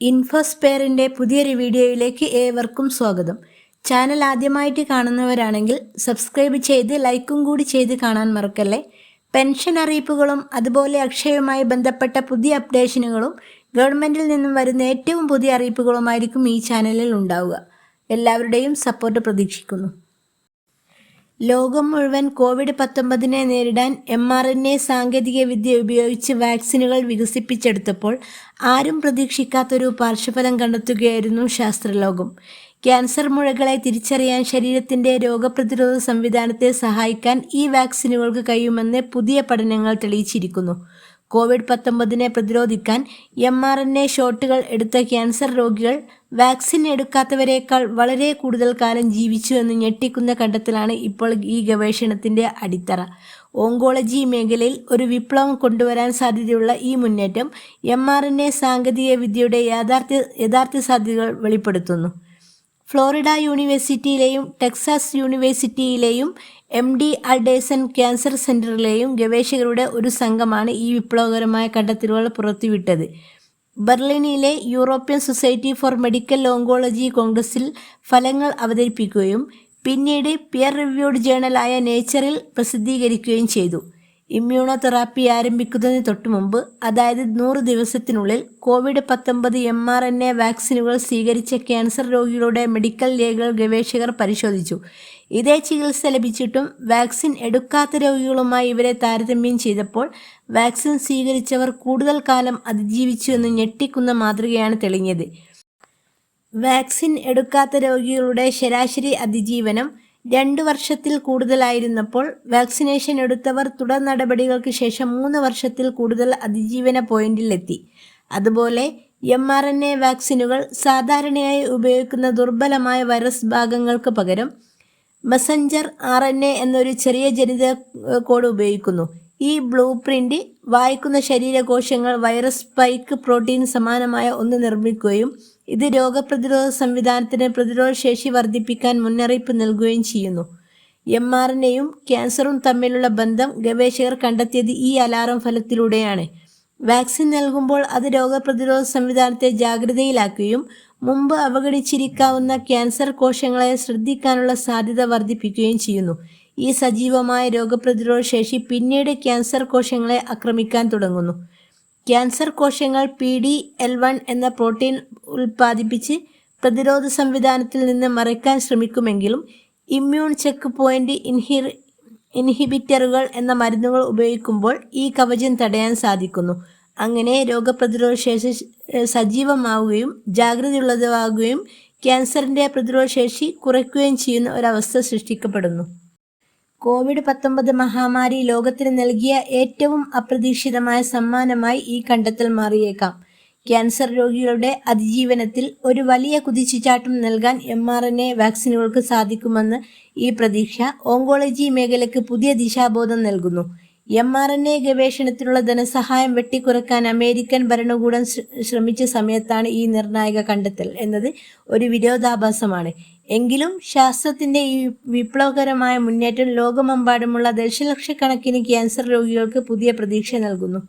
ഇൻഫോസ്പെയറിന്റെ പുതിയൊരു വീഡിയോയിലേക്ക് ഏവർക്കും സ്വാഗതം. ചാനൽ ആദ്യമായിട്ട് കാണുന്നവരാണെങ്കിൽ സബ്സ്ക്രൈബ് ചെയ്ത് ലൈക്കും കൂടി ചെയ്ത് കാണാൻ മറക്കല്ലേ. പെൻഷൻ അറിയിപ്പുകളും അതുപോലെ അക്ഷയവുമായി ബന്ധപ്പെട്ട പുതിയ അപ്ഡേഷനുകളും ഗവൺമെന്റിൽ നിന്നും വരുന്ന ഏറ്റവും പുതിയ അറിയിപ്പുകളുമായിരിക്കും ഈ ചാനലിൽ ഉണ്ടാവുക. എല്ലാവരുടെയും സപ്പോർട്ട് പ്രതീക്ഷിക്കുന്നു. ലോകം മുഴുവൻ കോവിഡ് പത്തൊമ്പതിനെ നേരിടാൻ എം ആർ എൻ എ സാങ്കേതിക വിദ്യ ഉപയോഗിച്ച് വാക്സിനുകൾ വികസിപ്പിച്ചെടുത്തപ്പോൾ ആരും പ്രതീക്ഷിക്കാത്തൊരു പാർശ്വഫലം കണ്ടെത്തുകയായിരുന്നു ശാസ്ത്രലോകം. ക്യാൻസർ മുഴകളെ തിരിച്ചറിയാൻ ശരീരത്തിന്റെ രോഗപ്രതിരോധ സംവിധാനത്തെ സഹായിക്കാൻ ഈ വാക്സിനുകൾക്ക് കഴിയുമെന്ന് പുതിയ പഠനങ്ങൾ തെളിയിച്ചിരിക്കുന്നു. കോവിഡ് പത്തൊമ്പതിനെ പ്രതിരോധിക്കാൻ എം ആർ എൻ എ ഷോട്ടുകൾ എടുത്ത ക്യാൻസർ രോഗികൾ വാക്സിൻ എടുക്കാത്തവരേക്കാൾ വളരെ കൂടുതൽ കാലം ജീവിച്ചു എന്ന് ഞെട്ടിക്കുന്ന കണ്ടെത്തലാണ് ഇപ്പോൾ ഈ ഗവേഷണത്തിന്റെ അടിത്തറ. ഓങ്കോളജി മേഖലയിൽ ഒരു വിപ്ലവം കൊണ്ടുവരാൻ സാധ്യതയുള്ള ഈ മുന്നേറ്റം എം ആർ എൻ എ സാങ്കേതിക വിദ്യയുടെ യാഥാർത്ഥ്യ യഥാർത്ഥ സാധ്യതകൾ വെളിപ്പെടുത്തുന്നു. ഫ്ലോറിഡ യൂണിവേഴ്സിറ്റിയിലെയും ടെക്സാസ് യൂണിവേഴ്സിറ്റിയിലെയും എം ഡി അൾഡേസൺ ക്യാൻസർ സെന്ററിലെയും ഗവേഷകരുടെ ഒരു സംഘമാണ് ഈ വിപ്ലവകരമായ കണ്ടെത്തലുകൾ പുറത്തുവിട്ടത്. ബെർലിനിലെ European society for medical oncology കോൺഗ്രസിൽ ഫലങ്ങൾ അവതരിപ്പിക്കുകയും പിന്നീട് പിയർ റിവ്യൂഡ് ജേണലായ നേച്ചറിൽ പ്രസിദ്ധീകരിക്കുകയും ചെയ്തു. ഇമ്മ്യൂണോതെറാപ്പി ആരംഭിക്കുന്നതിന് തൊട്ട് മുമ്പ് അതായത് നൂറ് ദിവസത്തിനുള്ളിൽ കോവിഡ് പത്തൊമ്പത് എം ആർ എൻ എ വാക്സിനുകൾ സ്വീകരിച്ച ക്യാൻസർ രോഗികളുടെ മെഡിക്കൽ രേഖകൾ ഗവേഷകർ പരിശോധിച്ചു. ഇതേ ചികിത്സ ലഭിച്ചിട്ടും വാക്സിൻ എടുക്കാത്ത രോഗികളുമായി ഇവരെ താരതമ്യം ചെയ്തപ്പോൾ വാക്സിൻ സ്വീകരിച്ചവർ കൂടുതൽ കാലം അതിജീവിച്ചു എന്ന് ഞെട്ടിക്കുന്ന മാതൃകയാണ് തെളിഞ്ഞത്. വാക്സിൻ എടുക്കാത്ത രോഗികളുടെ ശരാശരി അതിജീവനം രണ്ടു വർഷത്തിൽ കൂടുതലായിരുന്നപ്പോൾ വാക്സിനേഷൻ എടുത്തവർ തുടർ നടപടികൾക്ക് ശേഷം മൂന്ന് വർഷത്തിൽ കൂടുതൽ അതിജീവന പോയിന്റിലെത്തി. അതുപോലെ എം ആർ എൻ എ വാക്സിനുകൾ സാധാരണയായി ഉപയോഗിക്കുന്ന ദുർബലമായ വൈറസ് ഭാഗങ്ങൾക്ക് പകരം മെസഞ്ചർ ആർ എൻ എ എന്നൊരു ചെറിയ ജനിത കോഡ് ഉപയോഗിക്കുന്നു. ഈ ബ്ലൂ പ്രിന്റ് വായിക്കുന്ന ശരീരകോശങ്ങൾ വൈറസ് സ്പൈക്ക് പ്രോട്ടീൻ സമാനമായ ഒന്ന് നിർമ്മിക്കുകയും ഇത് രോഗപ്രതിരോധ സംവിധാനത്തിന് പ്രതിരോധ ശേഷി വർദ്ധിപ്പിക്കാൻ മുന്നറിയിപ്പ് നൽകുകയും ചെയ്യുന്നു. എം ആർ എൻ എയും ക്യാൻസറും തമ്മിലുള്ള ബന്ധം ഗവേഷകർ കണ്ടെത്തിയത് ഈ അലാറം ഫലത്തിലൂടെയാണ്. വാക്സിൻ നൽകുമ്പോൾ അത് രോഗപ്രതിരോധ സംവിധാനത്തെ ജാഗ്രതയിലാക്കുകയും മുമ്പ് അവഗണിച്ചിരിക്കാവുന്ന ക്യാൻസർ കോശങ്ങളെ ശ്രദ്ധിക്കാനുള്ള സാധ്യത വർദ്ധിപ്പിക്കുകയും ചെയ്യുന്നു. ഈ സജീവമായ രോഗപ്രതിരോധ ശേഷി പിന്നീട് ക്യാൻസർ കോശങ്ങളെ ആക്രമിക്കാൻ തുടങ്ങുന്നു. ക്യാൻസർ കോശങ്ങൾ പി ഡി എൽ വൺ എന്ന പ്രോട്ടീൻ ഉൽപ്പാദിപ്പിച്ച് പ്രതിരോധ സംവിധാനത്തിൽ നിന്ന് മറയ്ക്കാൻ ശ്രമിക്കുമെങ്കിലും ഇമ്മ്യൂൺ ചെക്ക് പോയിന്റ് ഇൻഹി ഇൻഹിബിറ്ററുകൾ എന്ന മരുന്നുകൾ ഉപയോഗിക്കുമ്പോൾ ഈ കവചം തടയാൻ സാധിക്കുന്നു. അങ്ങനെ രോഗപ്രതിരോധ ശേഷി സജീവമാവുകയും ജാഗ്രതയുള്ളതാകുകയും ക്യാൻസറിന്റെ പ്രതിരോധ ശേഷി കുറയ്ക്കുകയും ചെയ്യുന്ന ഒരവസ്ഥ സൃഷ്ടിക്കപ്പെടുന്നു. കോവിഡ് പത്തൊമ്പത് മഹാമാരി ലോകത്തിന് നൽകിയ ഏറ്റവും അപ്രതീക്ഷിതമായ സമ്മാനമായി ഈ കണ്ടെത്തൽ മാറിയേക്കാം. ക്യാൻസർ രോഗികളുടെ അതിജീവനത്തിൽ ഒരു വലിയ കുതിച്ചുചാട്ടം നൽകാൻ എം ആർ എൻ എ വാക്സിനുകൾക്ക് സാധിക്കുമെന്ന് ഈ പ്രതീക്ഷ ഓങ്കോളജി മേഖലയ്ക്ക് പുതിയ ദിശാബോധം നൽകുന്നു. എം ആർ എൻ എ ഗവേഷണത്തിനുള്ള ധനസഹായം വെട്ടിക്കുറക്കാൻ അമേരിക്കൻ ഭരണകൂടം ശ്രമിച്ച സമയത്താണ് ഈ നിർണായക കണ്ടെത്തൽ എന്നത് ഒരു വിരോധാഭാസമാണ്. എങ്കിലും ശാസ്ത്രത്തിന്റെ ഈ വിപ്ലവകരമായ മുന്നേറ്റം ലോകമെമ്പാടുമുള്ള ദശലക്ഷക്കണക്കിന് ക്യാൻസർ രോഗികൾക്ക് പുതിയ പ്രതീക്ഷ നൽകുന്നു.